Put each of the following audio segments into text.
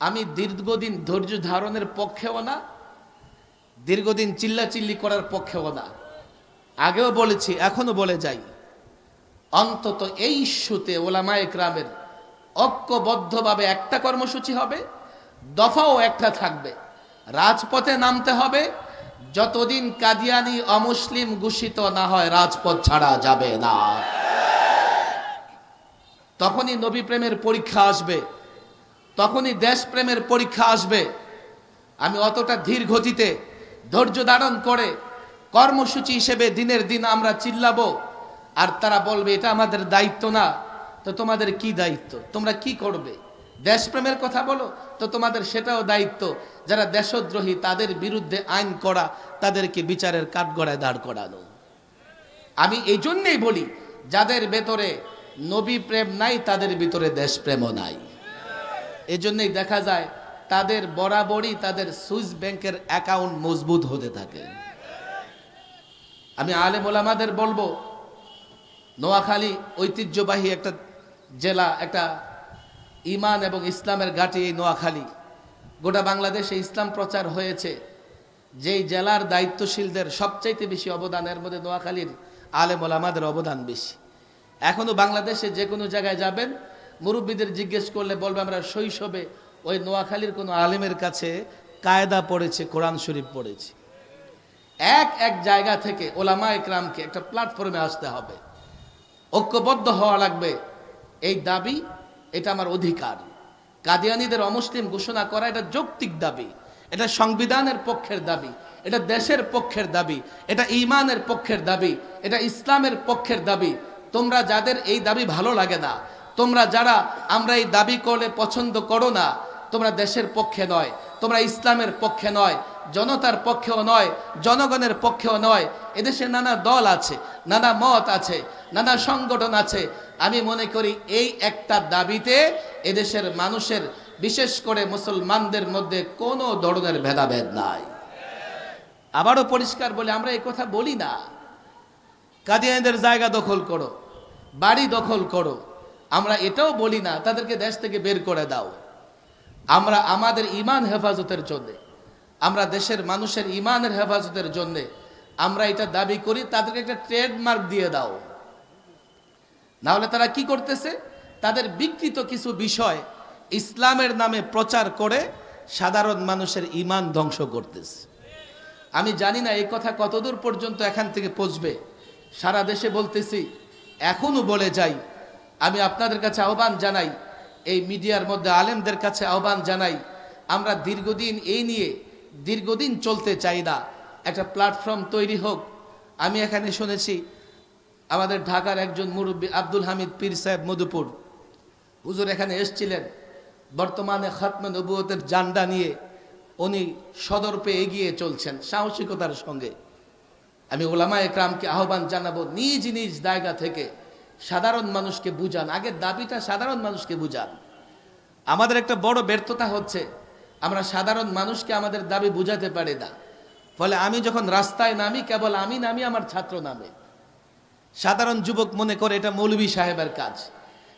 আমি দীর্ঘদিন ধৈর্য ধারণের পক্ষেও না, দীর্ঘদিন চিল্লাচিল্লি করার পক্ষেও না। আগেও বলেছি এখনও বলে যাই, অন্তত এই ইস্যুতে ওলামা একরামের ঐক্যবদ্ধভাবে একটা কর্মসূচি হবে, দফাও একটা থাকবে। রাজপথে নামতে হবে, যতদিন কাদিয়ানি অমুসলিম ঘোষিত না হয়, রাজপথ ছাড়া যাবে না। তখনই নবী প্রেমের পরীক্ষা আসবে তখনই দেশপ্রেমের পরীক্ষা আসবে। আমি অতটা ধীর গতিতে ধৈর্য ধারণ করে কর্মসূচি হিসেবে দিনের দিন আমরা চিল্লাবো আর তারা বলবে, এটা আমাদের দায়িত্ব না। তো তোমাদের কি দায়িত্ব? তোমরা কি করবে? দেশপ্রেমের কথা বলো, তো তোমাদের সেটাও দায়িত্ব। যারা দেশদ্রোহী, তাদের বিরুদ্ধে আইন করা, তাদেরকে বিচারের কাঠগড়ায় দাঁড় করানো। আমি এই জন্যেই বলি, যাদের ভেতরে নবী প্রেম নাই, তাদের ভিতরে দেশপ্রেমও নাই। এই জন্যই দেখা যায় তাদের বরাবরই তাদের সুইস ব্যাংকের অ্যাকাউন্ট মজবুত হতে থাকে। আমি আলেম ওলামাদের বলব, নোয়াখালী ঐতিহ্যবাহী একটা জেলা, একটা ইমান এবং ইসলামের ঘাঁটি এই নোয়াখালী। গোটা বাংলাদেশে ইসলাম প্রচার হয়েছে। যেই জেলার দায়িত্বশীলদের সবচাইতে বেশি অবদানের মধ্যে নোয়াখালীর আলেম ওলামাদের অবদান বেশি। এখনও বাংলাদেশে যে কোনো জায়গায় যাবেন মুরব্বীদের জিজ্ঞেস করলে বলবে, আমরা শৈশবে ওই নোয়াখালীর কোনো আলেমের কাছে কায়দা পড়েছে, কোরআন শরীফ পড়েছে। এক এক জায়গা থেকে ওলামা একরামকে একটা প্ল্যাটফর্মে আসতে হবে। ঐক্যবদ্ধ হওয়া লাগবে। এই দাবি, এটা আমার অধিকার। কাদিয়ানিদের অমুসলিম ঘোষণা করা এটা যৌক্তিক দাবি। এটা সংবিধানের পক্ষের দাবি। এটা দেশের পক্ষের দাবি। এটা ইমানের পক্ষের দাবি। এটা ইসলামের পক্ষের দাবি। তোমরা যাদের এই দাবি ভালো লাগে না তোমরা যারা আমরা এই দাবি করলে পছন্দ করো না, তোমরা দেশের পক্ষে নয়, তোমরা ইসলামের পক্ষে নয়, জনতার পক্ষেও নয়, জনগণের পক্ষেও নয়, এদেশে নানা দল আছে, নানা মত আছে, নানা সংগঠন আছে। আমি মনে করি এই একটা দাবিতে এদেশের মানুষের, বিশেষ করে মুসলমানদের মধ্যে কোনো ধরনের ভেদাভেদ নাই। আবারও পরিষ্কার বলে আমরা এই কথা বলি না। কাদিয়ানদের জায়গা দখল করো, বাড়ি দখল করো আমরা এটাও বলি না, তাদেরকে দেশ থেকে বের করে দাও। আমরা আমাদের ইমান হেফাজতের জন্যে, আমরা দেশের মানুষের ইমানের হেফাজতের জন্যে, আমরা এটা দাবি করি, তাদেরকে একটা ট্রেডমার্ক দিয়ে দাও। না হলে তারা কি করতেছে? তাদের বিকৃত কিছু বিষয় ইসলামের নামে প্রচার করে সাধারণ মানুষের ইমান ধ্বংস করতেছে। আমি জানি না এই কথা কতদূর পর্যন্ত এখান থেকে পৌঁছবে। সারা দেশে বলতেছি, এখনও বলে যাই আমি আপনাদের কাছে আহ্বান জানাই, এই মিডিয়ার মধ্যে আলেমদের কাছে আহ্বান জানাই, আমরা দীর্ঘদিন এই নিয়ে দীর্ঘদিন চলতে চাই না। একটা প্ল্যাটফর্ম তৈরি হোক। আমি এখানে শুনেছি, আমাদের ঢাকার একজন মুরব্বী আব্দুল হামিদ পীর সাহেব মধুপুর। হুজুর এখানে এসছিলেন। বর্তমানে খতমে নবুয়তের জান্ডা নিয়ে উনি সদর্পে এগিয়ে চলছেন সাহসিকতার সঙ্গে। আমি ওলামা একরামকে আহ্বান জানাব, নিজ নিজ জায়গা থেকে সাধারণ মানুষকে বুঝান। আগে দাবিটা সাধারণ মানুষকে বুঝান। আমাদের একটা বড় ব্যর্থতা হচ্ছে, আমরা সাধারণ মানুষকে আমাদের দাবি বুঝাতে পারি না। ফলে আমি যখন রাস্তায় নামি, কেবল আমি নামি, আমার ছাত্র নামে। সাধারণ যুবক মনে করে এটা মৌলভী সাহেবের কাজ।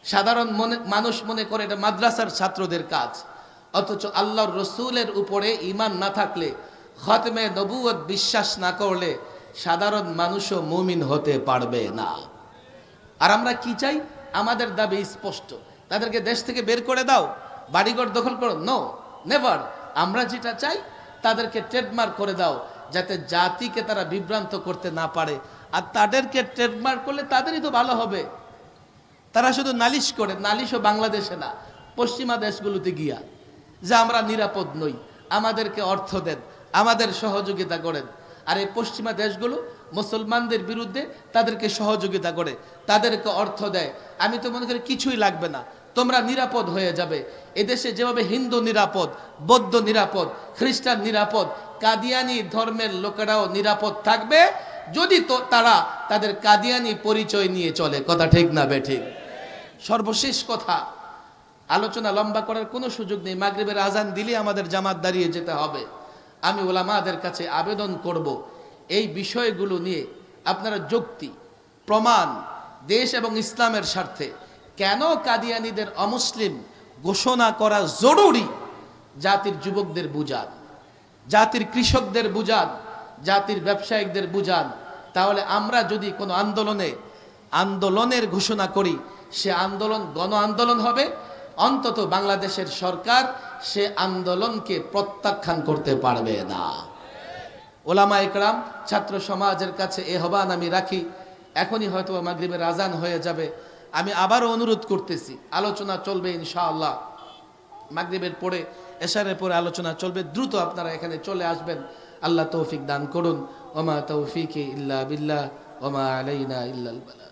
সাধারণ মনে, মানুষ মনে করে এটা মাদ্রাসার ছাত্রদের কাজ। অথচ আল্লাহর রসুলের উপরে ইমান না থাকলে, খতমে নবুয়ত বিশ্বাস না করলে সাধারণ মানুষও মুমিন হতে পারবে না। আর আমরা কি চাই? আমাদের দাবি স্পষ্ট। তাদেরকে দেশ থেকে বের করে দাও, বাড়িঘর দখল করো। নো নেভার আমরা যেটা চাই, তাদেরকে ট্রেডমার্ক করে দাও, যাতে জাতিকে তারা বিভ্রান্ত করতে না পারে। আর তাদেরকে ট্রেডমার্ক করলে তাদেরই তো ভালো হবে। তারা শুধু নালিশ করে, নালিশও বাংলাদেশে না, পশ্চিমা দেশগুলোতে গিয়া, যে আমরা নিরাপদ নই, আমাদেরকে অর্থ দেন, আমাদের সহযোগিতা করেন। আর এই পশ্চিমা দেশগুলো মুসলমানদের বিরুদ্ধে তাদেরকে সহযোগিতা করে, তাদেরকে অর্থ দেয়। আমি তো মনে করি কিছুই লাগবে না। তোমরা নিরাপদ হয়ে যাবে। এদেশে যেভাবে হিন্দু নিরাপদ, বৌদ্ধ নিরাপদ, খ্রিস্টান নিরাপদ, কাদিয়ানি ধর্মের লোকেরাও নিরাপদ থাকবে। যদি তো তারা তাদের কাদিয়ানি পরিচয় নিয়ে চলে, কথা ঠিক না বে ঠিক? সর্বশেষ কথা, আলোচনা লম্বা করার কোনো সুযোগ নেই। মাগরিবের আজান দিলে আমাদের জামাত দাঁড়িয়ে যেতে হবে। আমি ওলামাদের কাছে আবেদন করব। এই বিষয়গুলো নিয়ে আপনারা যুক্তি, প্রমাণ দেশ এবং ইসলামের স্বার্থে কেন কাদিয়ানিদের অমুসলিম ঘোষণা করা জরুরি? জাতির যুবকদের বুঝান, জাতির কৃষকদের বুঝান, জাতির ব্যবসায়িকদের বুঝান। তাহলে আমরা যদি কোনো আন্দোলনে, আন্দোলনের ঘোষণা করি, সে আন্দোলন গণ আন্দোলন হবে। অন্তত বাংলাদেশের সরকার সে আন্দোলনকে প্রত্যাখ্যান করতে পারবে না। ওলামা একরাম, ছাত্র সমাজের কাছে এ হবান আমি রাখি। এখনই হয়তো মাগরিবের আজান হয়ে যাবে। আমি আবারও অনুরোধ করতেছি, আলোচনা চলবে ইনশাআল্লাহ। মাগরিবের পরে, এশারের পরে আলোচনা চলবে। দ্রুত আপনারা এখানে চলে আসবেন। আল্লাহ তৌফিক দান করুন। ওমা তৌফিক ইল্লা বিল্লাহ, ওমা আলাইনা ইল্লাল বালা।